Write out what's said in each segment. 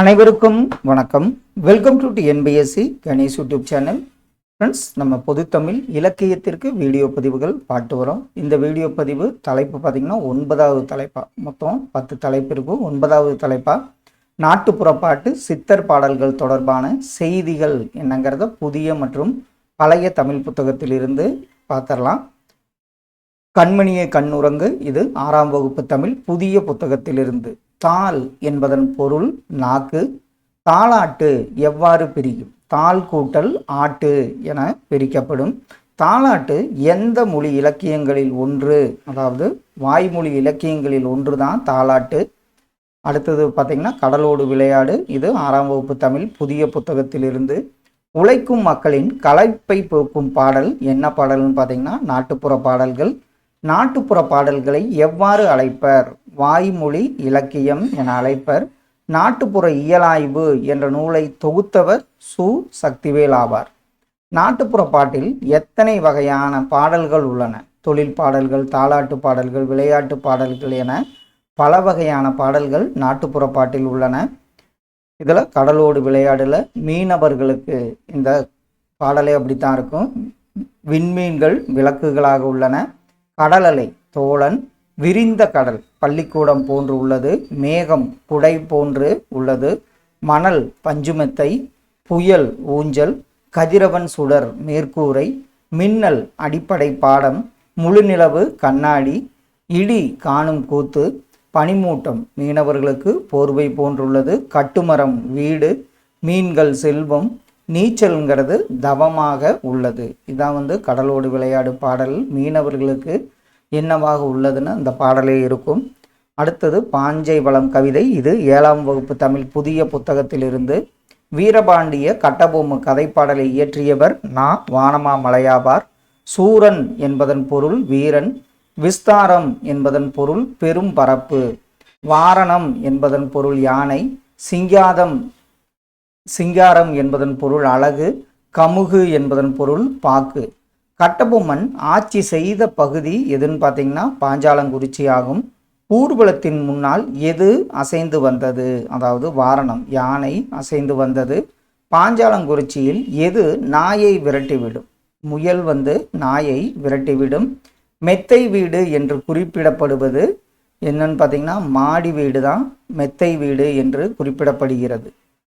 அனைவருக்கும் வணக்கம். Welcome to NPSC Ganesh YouTube channel friends நம்ம பொதுத்தமிழ் இலக்கியத்திற்கு வீடியோ பதிவுகள் பாட்டு வரோம். இந்த வீடியோ பதிவு தலைப்பு பார்த்திங்கன்னா ஒன்பதாவது தலைப்பா. மொத்தம் பத்து தலைப்பு இருக்கும் ஒன்பதாவது தலைப்பா நாட்டுப்புற பாட்டு சித்தர் பாடல்கள் தொடர்பான செய்திகள் என்னங்கிறத புதிய மற்றும் பழைய தமிழ் புத்தகத்திலிருந்து பார்த்துடலாம் கண்மணியை கண்ணுறங்கு இது ஆறாம் வகுப்பு தமிழ் புதிய புத்தகத்திலிருந்து. தாள் என்பதன் பொருள் நாக்கு. தாளாட்டு எவ்வாறு பிரியும்? தாள் கூட்டல் ஆட்டு என பிரிக்கப்படும். தாளாட்டு எந்த மொழி இலக்கியங்களில் ஒன்று? அதாவது வாய்மொழி இலக்கியங்களில் ஒன்று தான் தாளாட்டு. அடுத்தது பார்த்திங்கன்னா கடலோடு விளையாடு. இது ஆறாம் வகுப்பு தமிழ் புதிய புத்தகத்திலிருந்து. உழைக்கும் மக்களின் களைப்பை போக்கும் பாடல். என்ன பாடல்னு பார்த்திங்கன்னா நாட்டுப்புற பாடல்கள். நாட்டுப்புற பாடல்களை எவ்வாறு அழைப்பர்? வாய்மொழி இலக்கியம் என அழைப்பர். நாட்டுப்புற இயலாய்வு என்ற நூலை தொகுத்தவர் சு. சக்திவேல் ஆவார். நாட்டுப்புற பாட்டில் எத்தனை வகையான பாடல்கள் உள்ளன? தொழில் பாடல்கள் தாலாட்டு பாடல்கள் விளையாட்டு பாடல்கள் என பல வகையான பாடல்கள் நாட்டுப்புற பாட்டில் உள்ளன. இதில் கடலோடு விளையாடல மீனவர்களுக்கு இந்த பாடலே அப்படித்தான் இருக்கும். விண்மீன்கள் விளக்குகளாக உள்ளன. கடலலை தோழன் விரிந்த கடல். பள்ளிக்கூடம் போன்று உள்ளது மேகம் குடை போன்று உள்ளது மணல் பஞ்சுமெத்தை புயல் ஊஞ்சல் கதிரவன் சுடர் மேற்கூரை மின்னல் அடிப்படை பாடம் முழுநிலவு கண்ணாடி இடி காணும் கூத்து பனிமூட்டம் மீனவர்களுக்கு போர்வை போன்றுள்ளது கட்டுமரம் வீடு மீன்கள் செல்வம் நீச்சல்ங்கிறது தவமாக உள்ளது. இதான் வந்து கடலோடு விளையாடு பாடல். மீனவர்களுக்கு என்னவாக உள்ளதுன்னு அந்த பாடலே இருக்கும். அடுத்தது பாஞ்சை வளம் கவிதை. இது ஏழாம் வகுப்பு தமிழ் புதிய புத்தகத்திலிருந்து வீரபாண்டிய கட்டபொம்மு கதைப்பாடலை இயற்றியவர் நா. வானமா மலையாபார் சூரன் என்பதன் பொருள் வீரன். விஸ்தாரம் என்பதன் பொருள் பெரும் பரப்பு. வாரணம் என்பதன் பொருள் யானை. சிங்காதம் சிங்காரம் என்பதன் பொருள் அழகு. கமுகு என்பதன் பொருள் பாக்கு. கட்டபொம்மன் ஆட்சி செய்த பகுதி எதுன்னு பார்த்தீங்கன்னா பாஞ்சாலங்குறிச்சி ஆகும். ஊர்வலத்தின் முன்னால் எது அசைந்து வந்தது? அதாவது வாரணம் யானை அசைந்து வந்தது. பாஞ்சாலங்குறிச்சியில் எது நாயை விரட்டிவிடும்? முயல் வந்து நாயை விரட்டிவிடும். மெத்தை வீடு என்று குறிப்பிடப்படுவது என்னன்னு பார்த்தீங்கன்னா மாடி வீடு தான் மெத்தை வீடு என்று குறிப்பிடப்படுகிறது.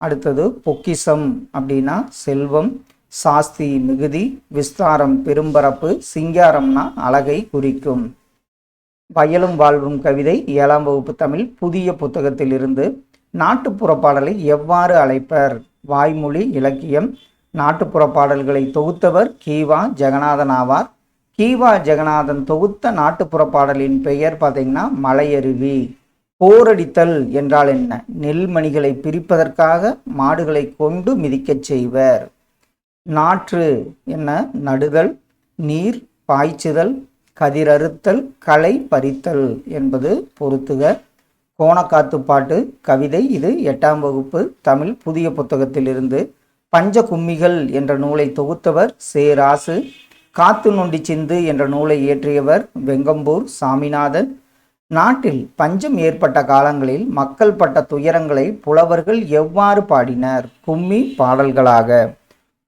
அடுத்தது பொக்கிசம் அப்படின்னா செல்வம். சாஸ்தி மிகுதி விஸ்தாரம் பெரும்பரப்பு சிங்காரம்னா அழகை குறிக்கும். வயலும் வாழ்வும் கவிதை ஏழாம் வகுப்பு தமிழ் புதிய புத்தகத்திலிருந்து நாட்டுப்புற பாடலை எவ்வாறு அழைப்பர்? வாய்மொழி இலக்கியம் நாட்டுப்புற பாடல்களை தொகுத்தவர் கீவா ஜெகநாதன் ஆவார். கீவா ஜெகநாதன் தொகுத்த நாட்டுப்புற பாடலின் பெயர் பார்த்தீங்கன்னா மலையருவி. போரடித்தல் என்றால் என்ன? நெல்மணிகளை பிரிப்பதற்காக மாடுகளை கொண்டு மிதிக்கச் செய்வர். நாற்று என்ன? நடுதல் நீர் பாய்ச்சுதல் கதிரறுத்தல் களை பறித்தல் என்பது பொருத்துக. கோணக்காத்து பாட்டு கவிதை இது எட்டாம் வகுப்பு தமிழ் புதிய புத்தகத்திலிருந்து. பஞ்ச கும்மிகள் என்ற நூலை தொகுத்தவர் சேராசு காத்து நொண்டி சிந்து என்ற நூலை இயற்றியவர் வெங்கம்பூர் சாமிநாதன். நாட்டில் பஞ்சம் ஏற்பட்ட காலங்களில் மக்கள் பட்ட துயரங்களை புலவர்கள் எவ்வாறு பாடினர்? கும்மி பாடல்களாக.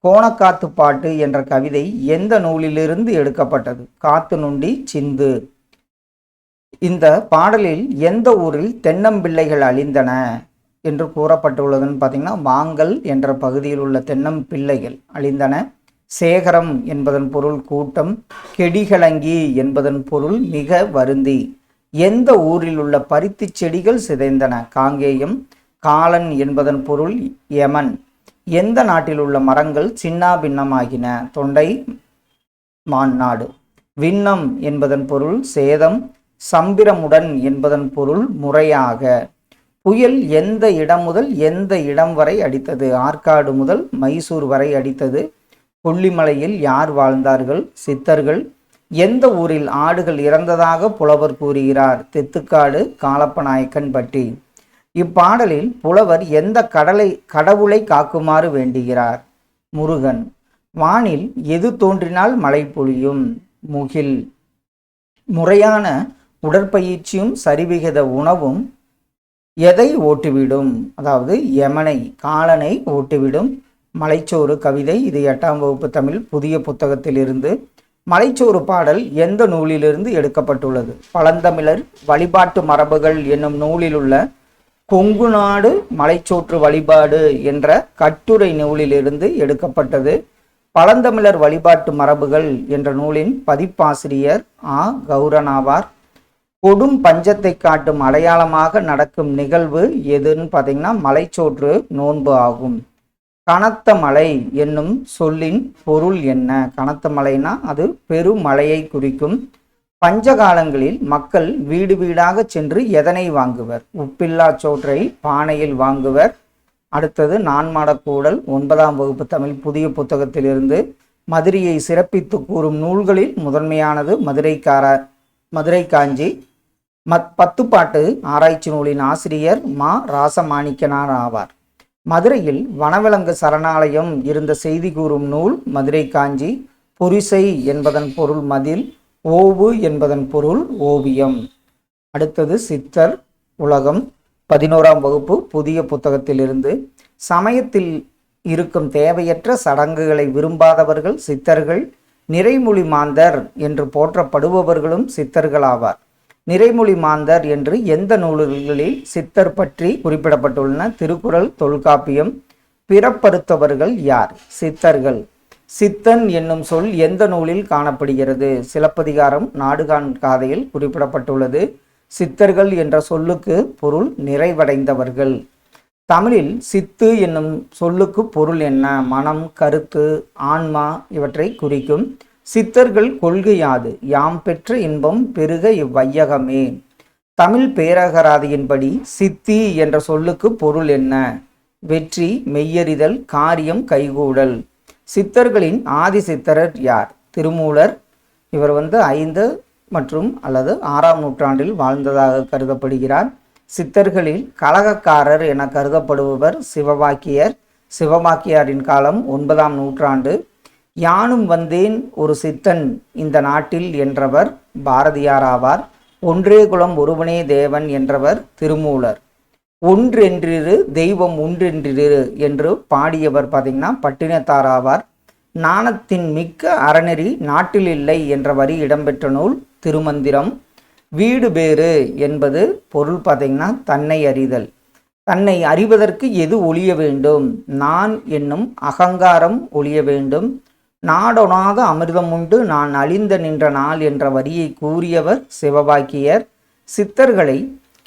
கோணக்காத்து பாட்டு என்ற கவிதை எந்த நூலிலிருந்து எடுக்கப்பட்டது? காத்து நுண்டி சிந்து. இந்த பாடலில் எந்த ஊரில் தென்னம்பிள்ளைகள் அழிந்தன என்று கூறப்பட்டுள்ளதுன்னு பார்த்தீங்கன்னா மாங்கல் என்ற பகுதியில் உள்ள தென்னம்பிள்ளைகள் அழிந்தன. சேகரம் என்பதன் பொருள் கூட்டம். கெடிகளங்கி என்பதன் பொருள் மிக வருந்தி. எந்த ஊரில் உள்ள பருத்தி செடிகள் சிதைந்தன? காங்கேயம். காலன் என்பதன் பொருள் யமன். எந்த நாட்டில் உள்ள மரங்கள் சின்னா பின்னமாகின? தொண்டை மாநாடு விண்ணம் என்பதன் பொருள் சேதம் சம்பிரமுடன் என்பதன் பொருள் முறையாக. புயல் எந்த இடம் முதல் எந்த இடம் வரை அடித்தது? ஆற்காடு முதல் மைசூர் வரை அடித்தது. கொல்லிமலையில் யார் வாழ்ந்தார்கள்? சித்தர்கள். எந்த ஊரில் ஆடுகள் இறந்ததாக புலவர் கூறுகிறார்? தெத்துக்காடு காலப்பநாயக்கன்பட்டி. இப்பாடலில் புலவர் எந்த கடலை கடவுளை காக்குமாறு வேண்டுகிறார்? முருகன் வானில் எது தோன்றினால் மழை பொழியும்? முகில் முறையான உடற்பயிற்சியும் சரிவிகித உணவும் எதை ஓட்டுவிடும்? அதாவது யமனை காலனை ஓட்டுவிடும். மலைச்சோறு கவிதை இது எட்டாம் வகுப்பு தமிழ் புதிய புத்தகத்திலிருந்து மலைச்சோறு பாடல் எந்த நூலிலிருந்து எடுக்கப்பட்டுள்ளது? பழந்தமிழர் வழிபாட்டு மரபுகள் என்னும் நூலில் உள்ள கொங்கு நாடு மலைச்சோற்று வழிபாடு என்ற கட்டுரை நூலிலிருந்து எடுக்கப்பட்டது. பழந்தமிழர் வழிபாட்டு மரபுகள் என்ற நூலின் பதிப்பாசிரியர் ஆ. கௌரனாவார். கொடும் பஞ்சத்தை காட்டும் அடையாளமாக நடக்கும் நிகழ்வு எதுன்னு பார்த்தீங்கன்னா மலைச்சோற்று நோன்பு ஆகும். கனத்த மலை என்னும் சொல்லின் பொருள் என்ன? கனத்த மழைனா அது பெருமழையை குறிக்கும். பஞ்சகாலங்களில் மக்கள் வீடு வீடாக சென்று எதனை வாங்குவர்? உப்பில்லா சோற்றை பானையில் வாங்குவர். அடுத்தது நான்மாடக்கூடல் ஒன்பதாம் வகுப்பு தமிழ் புதிய புத்தகத்திலிருந்து மதுரையை சிறப்பித்து கூறும் நூல்களில் முதன்மையானது மதுரைக்கார மதுரை காஞ்சி மத் பத்துப்பாட்டு ஆராய்ச்சி நூலின் ஆசிரியர் மா ராசமாணிக்கனார் ஆவார். மதுரையில் வனவிலங்கு சரணாலயம் இருந்த செய்தி கூறும் நூல் மதுரை காஞ்சி பொரிசை என்பதன் பொருள் மதில். ஓவு என்பதன் பொருள் ஓவியம். அடுத்தது சித்தர் உலகம். பதினோராம் வகுப்பு புதிய புத்தகத்திலிருந்து. சமயத்தில் இருக்கும் தேவையற்ற சடங்குகளை விரும்பாதவர்கள் சித்தர்கள். நிறைமொழி மாந்தர் என்று போற்றப்படுபவர்களும் சித்தர்களாவார். நிறைமொழி மாந்தர் என்று எந்த நூல்களில் சித்தர் பற்றி குறிப்பிடப்பட்டுள்ளன? திருக்குறள் தொல்காப்பியம். பிறப்பறுத்தவர்கள் யார்? சித்தர்கள். சித்தன் என்னும் சொல் எந்த நூலில் காணப்படுகிறது? சிலப்பதிகாரம் நாடுகான் காதையில் குறிப்பிடப்பட்டுள்ளது. சித்தர்கள் என்ற சொல்லுக்கு பொருள் நிறைவடைந்தவர்கள். தமிழில் சித்து என்னும் சொல்லுக்கு பொருள் என்ன? மனம் கருத்து ஆன்மா இவற்றை குறிக்கும். சித்தர்கள் கொள்கையாது யாம் பெற்ற இன்பம் பெருக இவ்வையகமே. தமிழ் பேரகராதியின்படி சித்தி என்ற சொல்லுக்கு பொருள் என்ன? வெற்றி மெய்யறிதல் காரியம் கைகூடல். சித்தர்களின் ஆதி சித்தரர் யார்? திருமூலர். இவர் வந்து ஐந்து மற்றும் அல்லது ஆறாம் நூற்றாண்டில் வாழ்ந்ததாக கருதப்படுகிறார். சித்தர்களில் கலகக்காரர் என கருதப்படுபவர் சிவவாக்கியர். சிவவாக்கியாரின் காலம் ஒன்பதாம் நூற்றாண்டு. யானும் வந்தேன் ஒரு சித்தன் இந்த நாட்டில் என்றவர் பாரதியார் ஆவார். ஒன்றே குலம் ஒருவனே தேவன் என்றவர் திருமூலர். ஒன்றென்றிரு தெய்வம் ஒன்றென்றிரு என்று பாடியவர் பார்த்தீங்கன்னா பட்டினத்தார் ஆவார். நாணத்தின் மிக்க அறநெறி நாட்டில் இல்லை என்ற வரி இடம்பெற்ற நூல் திருமந்திரம். வீடு பேறு என்பது பொருள் பார்த்தீங்கன்னா தன்னை அறிதல். தன்னை அறிவதற்கு எது ஒழிய வேண்டும்? நான் என்னும் அகங்காரம் ஒழிய வேண்டும். நாடொணாத அமிர்தம் உண்டு. நான் அழிந்த நின்ற நாள் என்ற வரியை கூறியவர் சிவபாக்கியர் சித்தர்களை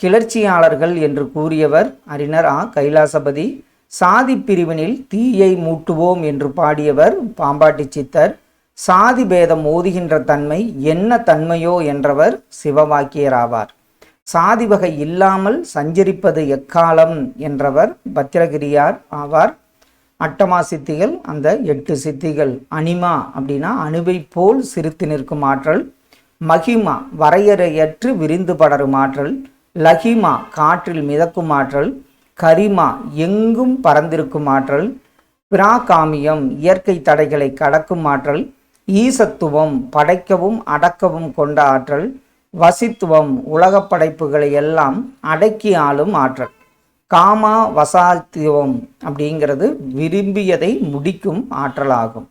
கிளர்ச்சியாளர்கள் என்று கூறியவர் அறிஞர் ஆ. கைலாசபதி சாதி பிரிவினில் தீயை மூட்டுவோம் என்று பாடியவர் பாம்பாட்டி சித்தர் சாதி பேதம் ஓதுகின்ற தன்மை என்ன தன்மையோ என்றவர் சிவவாக்கியராவார். சாதி வகை இல்லாமல் சஞ்சரிப்பது எக்காலம் என்றவர் பத்திரகிரியார் ஆவார். அட்டமா சித்திகள் அந்த எட்டு சித்திகள் அனிமா அப்படின்னா அணுவை போல் சிரித்து நிற்கும் ஆற்றல் மகிமா வரையறையற்று விரிந்து படரும் ஆற்றல் லகிமா காற்றில் மிதக்கும் ஆற்றல் கரிமா எங்கும் பறந்திருக்கும் ஆற்றல் பிராகாமியம் இயற்கை தடைகளை கடக்கும் ஆற்றல் ஈசத்துவம் படைக்கவும் அடக்கவும் கொண்ட ஆற்றல் வசித்துவம் உலகப் படைப்புகளை எல்லாம் அடக்கி ஆளும் ஆற்றல். காமா வசாத்துவம் அப்படிங்கிறது விரும்பியதை முடிக்கும் ஆற்றலாகும்.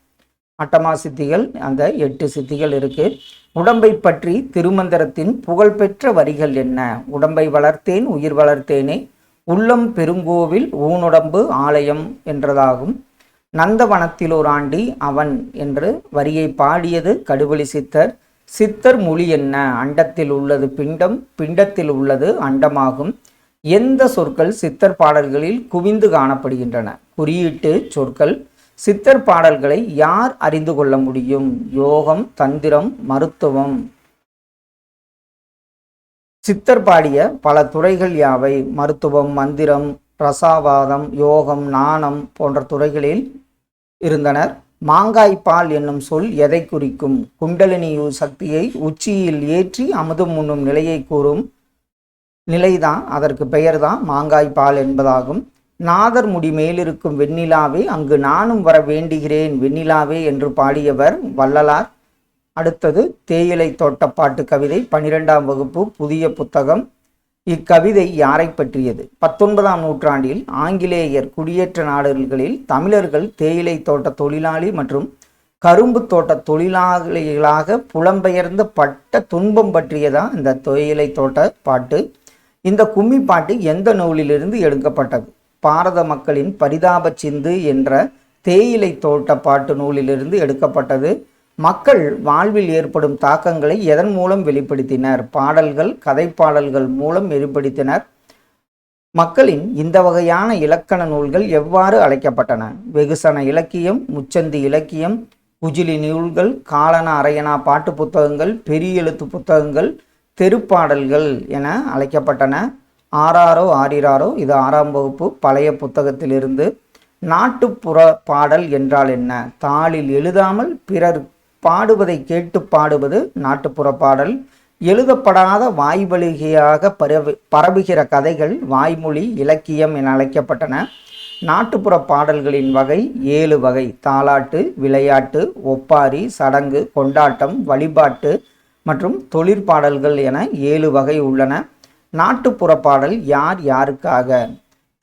அட்டமா சித்திகள் அந்த எட்டு சித்திகள் இருக்குது உடம்பை பற்றி திருமந்திரத்தின் புகழ்பெற்ற வரிகள் என்ன? உடம்பை வளர்த்தேன் உயிர் வளர்த்தேனே? உள்ளம் பெருங்கோவில் ஊனுடம்பு ஆலயம் என்றதாகும். நந்தவனத்திலோராண்டி அவன் என்று வரியை பாடியது கடுவெளி சித்தர். சித்தர் மொழி என்ன? அண்டத்தில் உள்ளது பிண்டம் பிண்டத்தில் உள்ளது அண்டமாகும். எந்த சொற்கள் சித்தர் பாடல்களில் குவிந்து காணப்படுகின்றன? குறியீட்டு சொற்கள் சித்தர் பாடல்களை யார் அறிந்து கொள்ள முடியும்? யோகம் தந்திரம் மருத்துவம். சித்தர் பாடிய பல துறைகள் யாவை? மருத்துவம் மந்திரம் ரசாவாதம் யோகம் நாணம் போன்ற துறைகளில் இருந்தனர். மாங்காய்ப்பால் என்னும் சொல் எதை குறிக்கும்? குண்டலினி சக்தியை உச்சியில் ஏற்றி அமுதம் உண்ணும் நிலையை கூறும் நிலைதான் அதற்கு பெயர்தான் மாங்காய்ப்பால் என்பதாகும். நாதர் முடி மேலிருக்கும் வெண்ணிலாவே அங்கு நானும் வர வேண்டுகிறேன் வெண்ணிலாவே என்று பாடியவர் வள்ளலார். அடுத்தது தேயிலை தோட்டப்பாட்டு கவிதை பனிரெண்டாம் வகுப்பு புதிய புத்தகம். இக்கவிதை யாரை பற்றியது? பத்தொன்பதாம் நூற்றாண்டில் ஆங்கிலேயர் குடியேற்ற நாடுகளில் தமிழர்கள் தேயிலை தோட்ட தொழிலாளி மற்றும் கரும்பு தோட்ட தொழிலாளிகளாக புலம்பெயர்ந்த பட்ட துன்பம் பற்றியதான் இந்த தேயிலை தோட்ட பாட்டு? இந்த கும்மி பாட்டு எந்த நூலிலிருந்து எடுக்கப்பட்டது? பாரத மக்களின் பரிதாப சிந்து என்ற தேயிலை தோட்ட பாட்டு நூலிலிருந்து எடுக்கப்பட்டது. மக்கள் வாழ்வில் ஏற்படும் தாக்கங்களை எதன் மூலம் வெளிப்படுத்தினர்? பாடல்கள் கதைப்பாடல்கள் மூலம் வெளிப்படுத்தினர். மக்களின் இந்த வகையான இலக்கண நூல்கள் எவ்வாறு அழைக்கப்பட்டன? வெகுசன இலக்கியம் முச்சந்தி இலக்கியம் குஜிலி நூல்கள் காலன அரையனா பாட்டு புத்தகங்கள் பெரிய எழுத்து புத்தகங்கள் தெருப்பாடல்கள் என அழைக்கப்பட்டன. ஆறாரோ ஆறிராரோ இது ஆறாம் வகுப்பு பழைய புத்தகத்திலிருந்து நாட்டுப்புற பாடல் என்றால் என்ன? தாளில் எழுதாமல் பிறர் பாடுவதை கேட்டு பாடுவது நாட்டுப்புற பாடல். எழுதப்படாத வாய்வழிகையாக பரவி பரவுகிற கதைகள் வாய்மொழி இலக்கியம் என அழைக்கப்பட்டன. நாட்டுப்புற பாடல்களின் வகை ஏழு வகை. தாலாட்டு விளையாட்டு ஒப்பாரி சடங்கு கொண்டாட்டம் வழிபாட்டு மற்றும் தொழிற்பாடல்கள் என ஏழு வகை உள்ளன. நாட்டுப்புற பாடல் யார் யாருக்காக?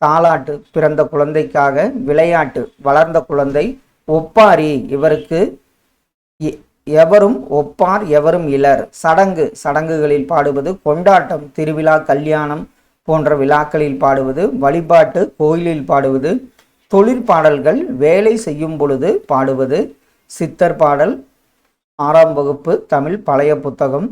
தாலாட்டு பிறந்த குழந்தைக்காக விளையாட்டு வளர்ந்த குழந்தை ஒப்பாரி இவருக்கு எ- எவரும் ஒப்பார் எவரும் இலர் சடங்கு சடங்குகளில் பாடுவது கொண்டாட்டம் திருவிழா கல்யாணம் போன்ற விழாக்களில் பாடுவது வழிபாட்டு கோயிலில் பாடுவது தொழிற்பாடல்கள் வேலை செய்யும் பொழுது பாடுவது சித்தர் பாடல் ஆறாம் வகுப்பு தமிழ் பழைய புத்தகம்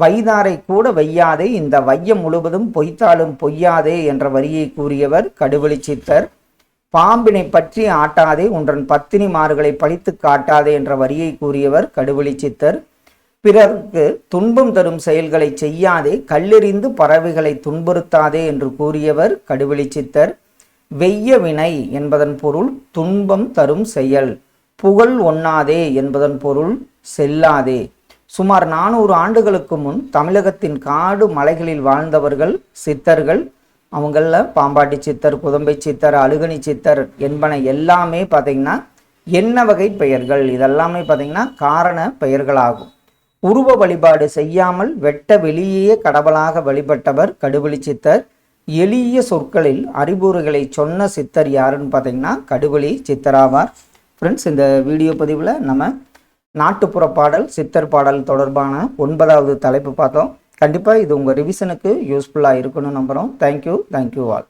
வைதாரை கூட வையாதே இந்த வையம் முழுவதும் பொய்த்தாலும் பொய்யாதே என்ற வரியை கூறியவர் கடுவெளி சித்தர். பாம்பினை பற்றி ஆட்டாதே உன்றன் பத்தினிமார்களை பழித்து காட்டாதே என்ற வரியை கூறியவர் கடுவெளி சித்தர். பிறர்க்கு துன்பம் தரும் செயல்களை செய்யாதே கல்லெறிந்து பறவைகளை துன்புறுத்தாதே என்று கூறியவர் கடுவெளி சித்தர். வெய்ய வினை என்பதன் பொருள் துன்பம் தரும் செயல் புகழ் ஒண்ணாதே என்பதன் பொருள் செல்லாதே. சுமார் நானூறு ஆண்டுகளுக்கு முன் தமிழகத்தின் காடு மலைகளில் வாழ்ந்தவர்கள் சித்தர்கள் அவங்களில் பாம்பாட்டி சித்தர் குதம்பை சித்தர் அழுகணி சித்தர் என்பன எல்லாமே பார்த்தீங்கன்னா என்ன வகை பெயர்கள். இதெல்லாமே பார்த்திங்கன்னா காரண பெயர்களாகும். உருவ வழிபாடு செய்யாமல் வெட்ட வெளியே கடவுளாக வழிபட்டவர் கடுவெளி சித்தர். எளிய சொற்களில் அறிவுரைகளை சொன்ன சித்தர் யாருன்னு பார்த்தீங்கன்னா கடுவெளி சித்தராவார். ஃப்ரெண்ட்ஸ் இந்த வீடியோ பதிவில் நம்ம நாட்டுப்புற பாடல் சித்தர் பாடல் தொடர்பான ஒன்பதாவது தலைப்பு பார்த்தோம். கண்டிப்பாக இது உங்கள் ரிவிஷனுக்கு யூஸ்ஃபுல்லாக இருக்குன்னு நம்புகிறோம் தேங்க்யூ தேங்க்யூ ஆல்